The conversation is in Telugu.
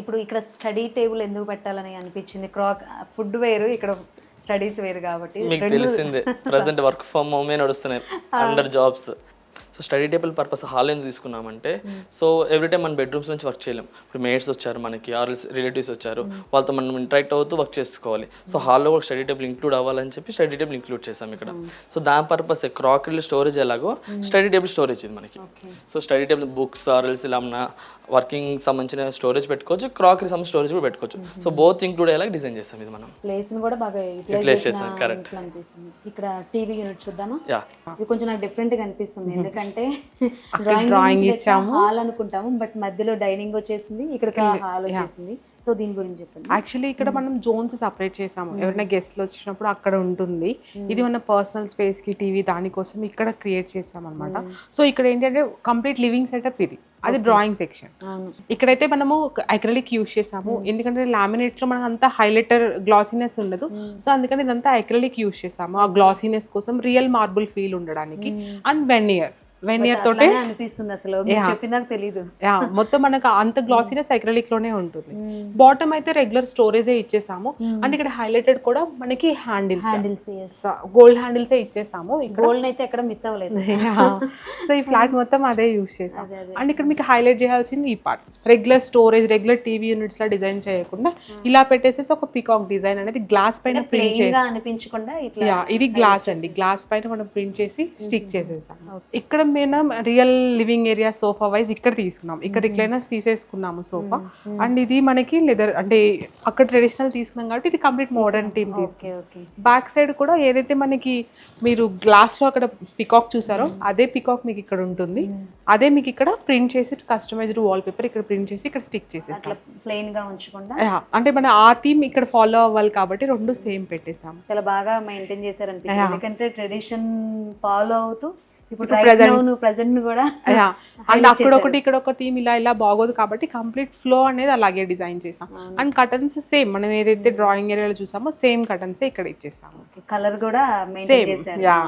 ఇప్పుడు ఇక్కడ స్టడీ టేబుల్ ఎందుకు పెట్టాలని అనిపించింది? క్రాక్ ఫుడ్ వేరు ఇక్కడ స్టడీస్ వేరు కాబట్టి మీకు తెలిసిందే. ప్రజెంట్ వర్క్ ఫ్రమ్ హోమే నడుస్తున్నాయి. అందరు jobs so study table purpose hall ఎందుకు తీసుకున్నామంటే సో ఎవ్రీ టైం మన బెడ్రూమ్స్ నుంచి వర్క్ చేయలేం. ఇప్పుడు మేట్స్ వచ్చారు మనకి ఆర్ రిలేటివ్స్ వచ్చారు వాళ్ళతో మనం ఇంటరాక్ట్ అవుతూ వర్క్ చేసుకోవాలి. సో హాల్లో కూడా స్టడీ టేబుల్ ఇంక్లూడ్ అవ్వాలని చెప్పి స్టడీ టేబుల్ ఇంక్లూడ్ చేసాం ఇక్కడ. సో దాని పర్పస్ క్రాకరీ స్టోరేజ్ ఎలాగో స్టడీ టేబుల్ స్టోరేజ్ ఇది మనకి. సో స్టడీ టేబుల్ బుక్స్ ఆర్ఎల్స్ ఇలా ఉన్న వర్కింగ్ సంబంధించిన స్టోరేజ్ పెట్టుకోవచ్చు క్రాకరీ సంబంధించిన స్టోరేజ్ కూడా పెట్టుకోవచ్చు. సో బోత్ ఇంక్లూడ్ అయ్యేలా డిజైన్ చేస్తాం ఇది మనం. ప్లేస్ కూడా బాగా యూటిలైజ్. ఇంట్లో అనిపిస్తుంది. ఇక్కడ టీవీ యూనిట్ చూద్దామా? యా ఇది కొంచెం నాకు డిఫరెంట్గా అనిపిస్తుంది. ఎందుకంటే డ్రాయింగ్ drawing ఇచ్చాము. హాల్ అనుకుంటాము బట్ మధ్యలో డైనింగ్ వచ్చేసింది ఇక్కడ హాల్ వచ్చేసింది. సో దీని గురించి చెప్పండి. యాక్చువల్లీ ఇక్కడ మనం జోన్స్ సపరేట్ చేసాము ఎవరైనా గెస్ట్లు వచ్చినప్పుడు అక్కడ ఉంటుంది. ఇది మన పర్సనల్ స్పేస్కి టీవీ దానికోసం ఇక్కడ క్రియేట్ చేసాం అనమాట సో ఇక్కడ ఏంటంటే కంప్లీట్ లివింగ్ సెటప్ ఇది. అది డ్రాయింగ్ సెక్షన్ ఇక్కడైతే మనము అక్రలిక్ యూస్ చేసాము ఎందుకంటే లామినేట్లో మనకు అంత హైలైటర్ గ్లాసీనెస్ ఉండదు. సో అందుకని ఇదంతా అక్రలిక్ యూస్ చేసాము ఆ గ్లాసీనెస్ కోసం రియల్ మార్బుల్ ఫీల్ ఉండడానికి. అండ్ వెనియర్ వెనియర్ తోటే అనిపిస్తుంది అసలు. చెప్పిందాక తెలీదు. యా మొత్తం మనకు అంత గ్లాసీనెస్ అక్రలిక్లోనే ఉంటుంది. బాటమ్ అయితే రెగ్యులర్ స్టోరేజ్ ఇచ్చేసాము. అండ్ ఇక్కడ హైలైటెడ్ కూడా మనకి హ్యాండిల్స్ హ్యాండిల్స్ గోల్డ్ హ్యాండిల్స్ ఇచ్చేసాము ఇక్కడ. గోల్డ్ అయితే ఎక్కడ మిస్ అవ్వలేదు. సో ఈ ఫ్లాట్ మొత్తం అదే యూస్ చేసాం. అండ్ ఇక్కడ మీకు హైలైట్ చేయాల్సింది ఈ part regular storage regular TV units లా డిజైన్ చేయకుండా ఇలా పెట్టేసేసి ఒక పికాక్ డిజైన్ అనేది గ్లాస్ పైన ప్రింట్ చేసి అనిపించకుండా ఇది గ్లాస్ అండి. గ్లాస్ పైన మనం ప్రింట్ చేసి స్టిక్ చేసేసాం ఇక్కడ మనం real living area sofa wise ఇక్కడ తీసుకున్నాం. ఇక్కడ రిక్లైనర్స్ తీసేసుకున్నాము సోఫా. అండ్ ఇది మనకి లెదర్ అంటే అక్కడ ట్రెడిషనల్ తీసుకున్నాం కాబట్టి ఇది కంప్లీట్ మోడర్న్ టీమ్ తీసుకున్నాం. బ్యాక్ సైడ్ కూడా ఏదైతే మనకి మీరు గ్లాస్లో అక్కడ పికాక్ చూసారో అదే పికాక్ మీకు ఇక్కడ ఉంటుంది. అదే మీకు ఇక్కడ ప్రింట్ చేసి కస్టమైజ్డ్ వాల్ పేపర్ ఇక్కడ ప్రింట్ చేసి ఇక్కడ స్టిక్ చేసేసాం. ప్లెయిన్గా ఉంచకుండా? యా, అంటే మన ఆ థీమ్ ఇక్కడ ఫాలో అవ్వాలి కాబట్టి రెండు సేమ్ పెట్టేసాం చాలా బాగా మెయింటైన్ చేశారు ఎందుకంటే ట్రెడిషన్ ఫాలో అవుతూ ఇప్పుడు ప్రజెంట్ కూడా అండ్ అక్కడ ఒకటి ఇక్కడ ఒక థీమ్ ఇలా ఇలా బాగోదు కాబట్టి కంప్లీట్ ఫ్లో అనేది అలాగే డిజైన్ చేసాం. అండ్ కటన్స్ సేమ్ మనం ఏదైతే డ్రాయింగ్ ఏరియాలో చూసామో సేమ్ కటన్స్ ఇక్కడ ఇచ్చేసాము. కలర్ కూడా సేమ్ యా